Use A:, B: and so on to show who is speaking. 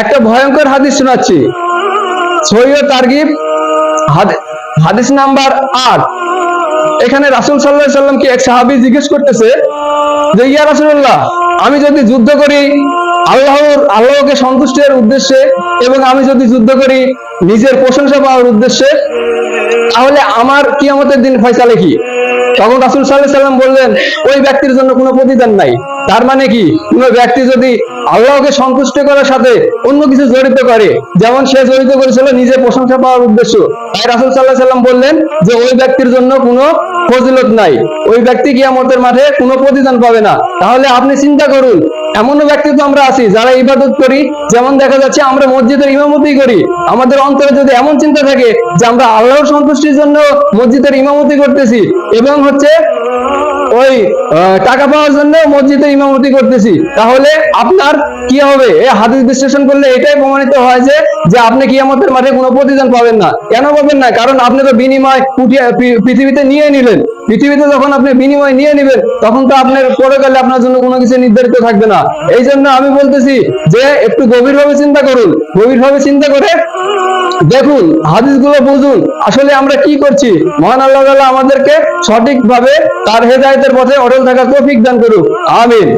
A: একটা ভয়ঙ্কর হাদিস শোনাচ্ছি। সৈয় তারগিব হাদিস নাম্বার আট। এখানে রাসুল সাল্লাহ সাল্লামকে এক সাহাবি জিজ্ঞেস করতেছে যে, ইয়া রাসুল্লাহ আমি যদি যুদ্ধ করি, আল্লাহর, আল্লাহকে সন্তুষ্টের উদ্দেশ্যে এবং আমি যদি যুদ্ধ করি, নিজের প্রশংসা পাওয়ার উদ্দেশ্যে তাহলে আমার কি আমাদের দিন ফয়সালে কি? তখন রাসুল সাল্লাহ সাল্লাম বললেন, ওই ব্যক্তির জন্য কোনো প্রতিদান নাই। তার মানে কি? কোনো ব্যক্তি যদি আল্লাহকে সন্তুষ্ট করার সাথে অন্য কিছু জড়িত করে, যেমন সে জড়িত করেছিল নিজের প্রশংসা পাওয়ার উদ্দেশ্য, তাই রাসুল সাল্লাহ সাল্লাম বললেন যে, ওই ব্যক্তির জন্য কোনো ফজিলত নাই। ওই ব্যক্তি কিয়ামতের মাঠে কোনো প্রতিদান পাবে না। তাহলে আপনি চিন্তা করুন, এমনও ব্যক্তি তো আমরা আছি, যারা ইবাদত করি, যেমন দেখা যাচ্ছে আমরা মসজিদের ইমামতি করি। আমাদের অন্তরে যদি এমন চিন্তা থাকে যে আমরা আল্লাহর সন্তুষ্টির জন্য মসজিদের ইমামতি করতেছি, এবং হচ্ছে ওই টাকা পাওয়ার জন্য মসজিদে ইমামতি করতেছি। তাহলে আপনার কি হবে? এই হাদিস বিশ্লেষণ করলে এটাই প্রমাণিত হয় যে যে আপনি কিয়ামতের মাঠে কোনো প্রতিদান পাবেন না। কেন পাবেন না? কারণ আপনি তো বিনিময় পৃথিবীতে নিয়ে নিলেন। পৃথিবীতে যখন আপনি বিনিময় নিয়ে নেবেন তখন তো আপনার পরে গেলে আপনার জন্য কোনো কিছু নির্ধারিত থাকবে না। এই জন্য আমি বলতেছি যে, একটু গভীরভাবে চিন্তা করুন। গভীরভাবে চিন্তা করে দেখুন হাদিসগুলো বুঝুন, আসলে আমরা কি করছি? মহান আল্লাহ তাআলা আমাদেরকে সঠিকভাবে তার হেদায়েতের পথে অটল থাকার তৌফিক দান করুক। আমিন।